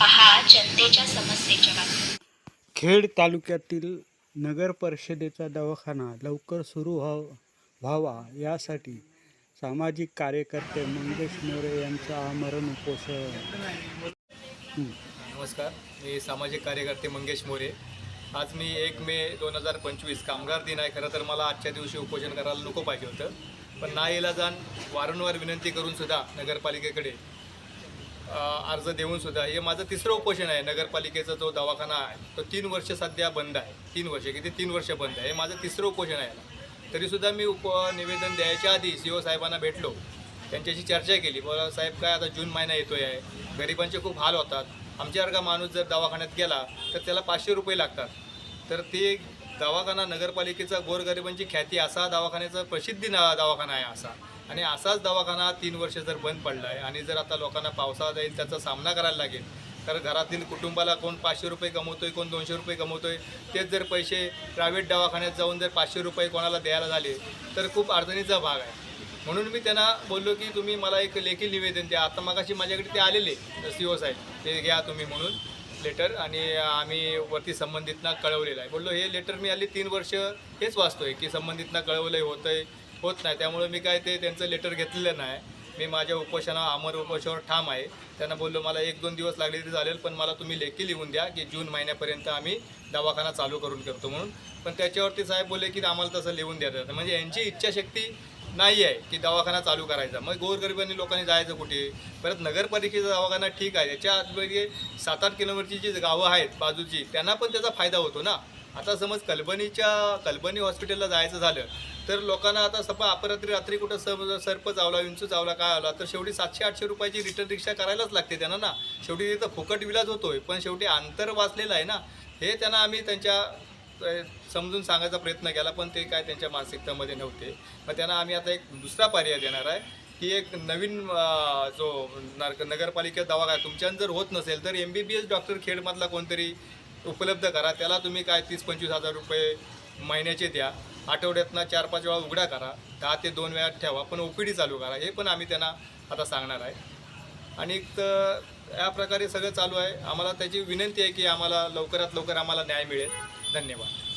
पहा जनतेच्या समस्येच्या बातम्या. खेड तालुक्यातील नगर परिषदेचा दवाखाना लवकर सुरू व्हाव व्हावा यासाठी सामाजिक कार्यकर्ते मंगेश मोरे यांचं आमरण उपोषण. नमस्कार मी सामाजिक कार्यकर्ते मंगेश मोरे. आज मी एक मे दोन हजार पंचवीस कामगार दिन आहे खरं तर मला आजच्या दिवशी उपोषण करायला नको पाहिजे होतं. पण ना जाण वारंवार विनंती करून सुद्धा नगरपालिकेकडे अर्ज देऊन सुद्धा हे माझं तिसरं उपोषण आहे. नगरपालिकेचा जो दवाखाना आहे तो तीन वर्ष सध्या बंद आहे. तीन वर्ष किती? तीन वर्ष बंद आहे. हे माझं तिसरं उपोषण आहे तरीसुद्धा मी उप निवेदन द्यायच्या आधी सी ओ साहेबांना भेटलो. त्यांच्याशी चर्चा केली. बरं साहेब काय आता जून महिना येतो आहे. गरिबांचे खूप हाल होतात. आमच्यासारखा माणूस जर दवाखान्यात गेला तर त्याला पाचशे रुपये लागतात. तर ते दवाखाना नगरपालिकेचा गोरगरिबांची ख्याती असा दवाखान्याचा प्रसिद्धी ना- दवाखाना आहे असा. आणि असाच दवाखाना तीन वर्ष जर बंद पडला आहे आणि जर आता लोकांना पावसाळा जाईल त्याचा सामना करायला लागेल. तर घरातील कुटुंबाला कोण पाचशे रुपये कमवतोय कोण दोनशे रुपये कमवतोय तेच जर पैसे प्रायव्हेट दवाखान्यात जाऊन जर पाचशे रुपये कोणाला द्यायला झाले तर खूप अडचणीचा भाग आहे. म्हणून मी त्यांना बोललो की तुम्ही मला एक लेखी निवेदन द्या. आता मगाशी माझ्याकडे ते आलेले सी ओ साहेब. ते घ्या तुम्ही म्हणून लेटर आणि आम्ही वरती संबंधितना कळवलेलं आहे. बोललो हे लेटर मी आली तीन वर्ष हेच वाचतोय की संबंधितना कळवलं आहे होतं आहे होत नाही. त्यामुळे मी काय ते त्यांचं लेटर घेतलेलं नाही. मी माझ्या उपोषणा अमर उपोषणावर ठाम आहे. त्यांना बोललो मला एक दोन दिवस लागले तरी चालेल पण मला तुम्ही लेखी लिहून द्या की जून महिन्यापर्यंत आम्ही दवाखाना चालू करून करतो म्हणून. पण त्याच्यावरती साहेब बोलले की आम्हाला तसं लिहून द्या. म्हणजे यांची इच्छाशक्ती नाही आहे की दवाखाना चालू करायचा. मग गोरगरिबांनी लोकांनी जायचं कुठे? परत नगरपालिकेचा दवाखाना ठीक आहे. त्याच्या आतमध्ये सात आठ किलोमीटरची जी गावं आहेत बाजूची त्यांना पण त्याचा फायदा होतो ना? आता समज कल्पनीच्या कल्पनी हॉस्पिटलला जायचं झालं तर लोकांना आता सपा अपरात्री रात्री कुठं समज सर्प चावला विंचू चावला काय आला तर शेवटी सातशे आठशे रुपयाची रिटर्न रिक्षा करायलाच लागते त्यांना ना. शेवटी तिथं फुकट विलाज होतोय पण शेवटी अंतर वाचलेलं आहे ना. हे त्यांना आम्ही त्यांच्या समजून सांगायचा प्रयत्न केला पण ते काय त्यांच्या मानसिकतेमध्ये नव्हते. मग त्यांना आम्ही आता एक दुसरा पर्याय देणार आहे की एक नवीन जो नर नगरपालिका दवाखाना तुमच्यानं जर होत नसेल तर M B B S doctor खेडमधला कोणतरी उपलब्ध करा. त्याला तुम्ही काय तीस पंचवीस हजार रुपये महिन्याचे द्या. आठवड्यातनं चार पाच वेळा उघडा करा. दहा ते दोन वेळा ठेवा. पण ओ पी डी चालू करा. हे पण आम्ही त्यांना आता सांगणार आहे. आणि तर या प्रकारे सगळं चालू आहे. आम्हाला त्याची विनंती आहे की आम्हाला लवकरात लवकर आम्हाला न्याय मिळेल. धन्यवाद.